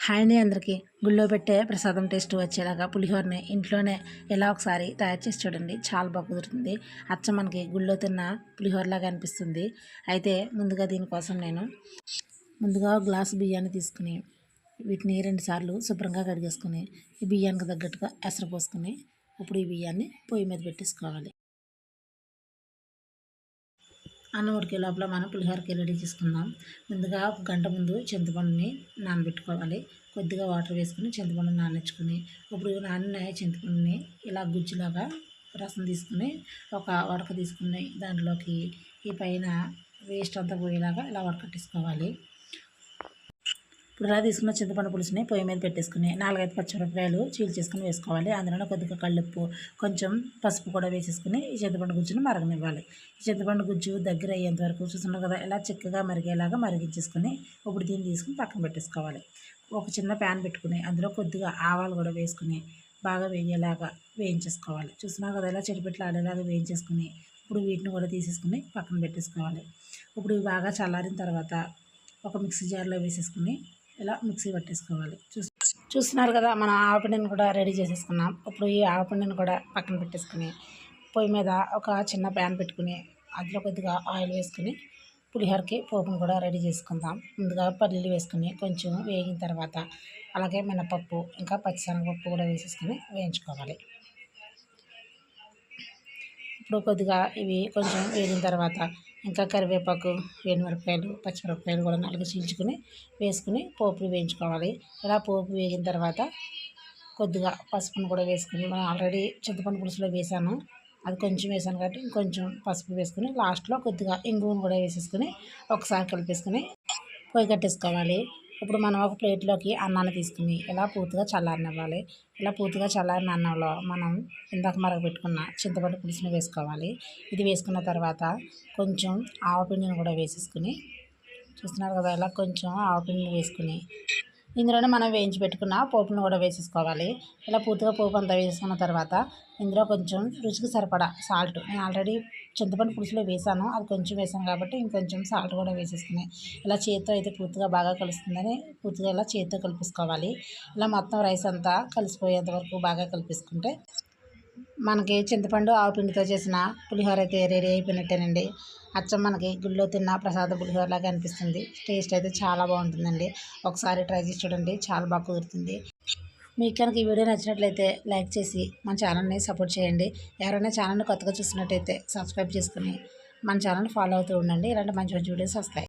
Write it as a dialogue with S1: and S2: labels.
S1: Hi అండి అందరికీ గుళ్ళో పెట్టే ప్రసాదం టేస్ట్ వచ్చేలాగా పులిహోరని ఇంట్లోనే ఎలా ఒకసారి తయారు చేసి చూడండి. చాలా బాగా కుదురుతుంది. అచ్చ మనకి గుళ్ళో తిన్న పులిహోరలాగా అనిపిస్తుంది. అయితే ముందుగా దీనికోసం నేను ముందుగా గ్లాసు బియ్యాన్ని తీసుకుని వీటిని రెండు సార్లు శుభ్రంగా కడిగేసుకుని ఈ బియ్యానికి తగ్గట్టుగా ఎసరు పోసుకుని ఇప్పుడు ఈ బియ్యాన్ని పొయ్యి మీద పెట్టేసుకోవాలి. అన్నం ఉడికే లోపల మనం పులిహోరకి రెడీ చేసుకుందాం. ముందుగా ఒక గంట ముందు చింతపండుని నానబెట్టుకోవాలి. కొద్దిగా వాటర్ వేసుకుని చింతపండు నానెచ్చుకుని ఇప్పుడు నానిన చింతపండుని ఇలా గుజ్జులాగా రసం తీసుకుని ఒక వడక తీసుకుని దాంట్లోకి ఈ పైన వేస్ట్ అంతా పోయేలాగా ఇలా వడకట్టేసుకోవాలి. ఇప్పుడు ఇలా తీసుకున్న చింతపండు పులుసుని పొయ్యి మీద పెట్టేసుకుని నాలుగైదు పచ్చిమిరపకాయలు చీల్ చేసుకుని వేసుకోవాలి. అందులో కొద్దిగా కళ్ళుప్పు కొంచెం పసుపు కూడా వేసేసుకుని ఈ చింతపండు గుజ్జుని మరగనివ్వాలి. ఈ చింతపండు గుజ్జు దగ్గర అయ్యేంత వరకు చూస్తున్నాం కదా ఇలా చిక్కగా మరిగేలాగా మరిగించేసుకుని ఇప్పుడు దీన్ని తీసుకుని పక్కన పెట్టేసుకోవాలి. ఒక చిన్న ప్యాన్ పెట్టుకుని అందులో కొద్దిగా ఆవాలు కూడా వేసుకుని బాగా వేయేలాగా వేయించేసుకోవాలి. చూస్తున్నావు కదా ఇలా చెడిపెట్లు ఆడేలాగా వేయించేసుకుని ఇప్పుడు వీటిని కూడా తీసేసుకుని పక్కన పెట్టేసుకోవాలి. ఇప్పుడు ఇవి బాగా చల్లారిన తర్వాత ఒక మిక్సీ జార్లో వేసేసుకుని ఇలా మిక్సీ పట్టేసుకోవాలి? చూసి చూస్తున్నారు కదా మనం ఆవపిండిని కూడా రెడీ చేసేసుకున్నాం. ఇప్పుడు ఈ ఆవపిండిని కూడా పక్కన పెట్టేసుకుని పొయ్యి మీద ఒక చిన్న ప్యాన్ పెట్టుకుని అందులో కొద్దిగా ఆయిల్ వేసుకుని పులిహోరకి పోపును కూడా రెడీ చేసుకుందాం. ముందుగా పల్లీలు వేసుకుని కొంచెం వేగిన తర్వాత అలాగే మినపప్పు ఇంకా పచ్చిశనగపప్పు కూడా వేసేసుకుని వేయించుకోవాలి. ఇప్పుడు కొద్దిగా ఇవి కొంచెం వేగిన తర్వాత ఇంకా కరివేపాకు మిరపకాయలు పచ్చిమిరపకాయలు కూడా నాలుగు చీల్చుకుని వేసుకుని పోపులు వేయించుకోవాలి. ఇలా పోపు వేగిన తర్వాత కొద్దిగా పసుపును కూడా వేసుకుని మనం ఆల్రెడీ చింతపండు పులుసులో వేసాను. అది కొంచెం వేసాను కాబట్టి ఇంకొంచెం పసుపు వేసుకుని లాస్ట్లో కొద్దిగా ఇంగువను కూడా వేసేసుకుని ఒకసారి కలిపేసుకుని పొయ్యి కట్టేసుకోవాలి. ఇప్పుడు మనం ఒక ప్లేట్లోకి అన్నాన్ని తీసుకుని ఇలా పూర్తిగా చల్లారనివ్వాలి. ఇలా పూర్తిగా చల్లారిన అన్నంలో మనం ఇందాక మరగపెట్టుకున్న చింతపండు పులుసుని వేసుకోవాలి. ఇది వేసుకున్న తర్వాత కొంచెం ఆవపిండిని కూడా వేసేసుకుని చూస్తున్నారు కదా ఇలా కొంచెం ఆవపిండిని వేసుకుని ఇందులోనే మనం వేయించి పెట్టుకున్న పోపును కూడా వేసేసుకోవాలి. ఇలా పూర్తిగా పోపు అంతా వేసేసుకున్న తర్వాత ఇందులో కొంచెం రుచికి సరిపడా సాల్ట్. నేను ఆల్రెడీ చింతపండు పులుసులో వేసాను. అది కొంచెం వేసాను కాబట్టి ఇంకొంచెం సాల్ట్ కూడా వేసేసుకుని ఇలా చేతితో అయితే పూర్తిగా బాగా కలుస్తుందని పూర్తిగా ఇలా చేతితో కలిపేసుకోవాలి. ఇలా మొత్తం రైస్ అంతా కలిసిపోయేంత వరకు బాగా కలిపేసుకుంటే మనకి చింతపండు ఆవు పిండితో చేసిన పులిహోర అయితే రెడీ అయిపోయినట్టేనండి. అచ్చం మనకి గుళ్ళో తిన్న ప్రసాద పులిహోరలాగా అనిపిస్తుంది. టేస్ట్ అయితే చాలా బాగుంటుందండి. ఒకసారి ట్రై చేసి చూడండి. చాలా బాగా కుదురుతుంది. మీకు కనుక ఈ వీడియో నచ్చినట్లయితే లైక్ చేసి మన ఛానల్ని సపోర్ట్ చేయండి. ఎవరైనా ఛానల్ని కొత్తగా చూసినట్టయితే సబ్స్క్రైబ్ చేసుకుని మన ఛానల్ ఫాలో అవుతూ ఉండండి. ఇలాంటి మంచి మంచి వీడియోస్ వస్తాయి.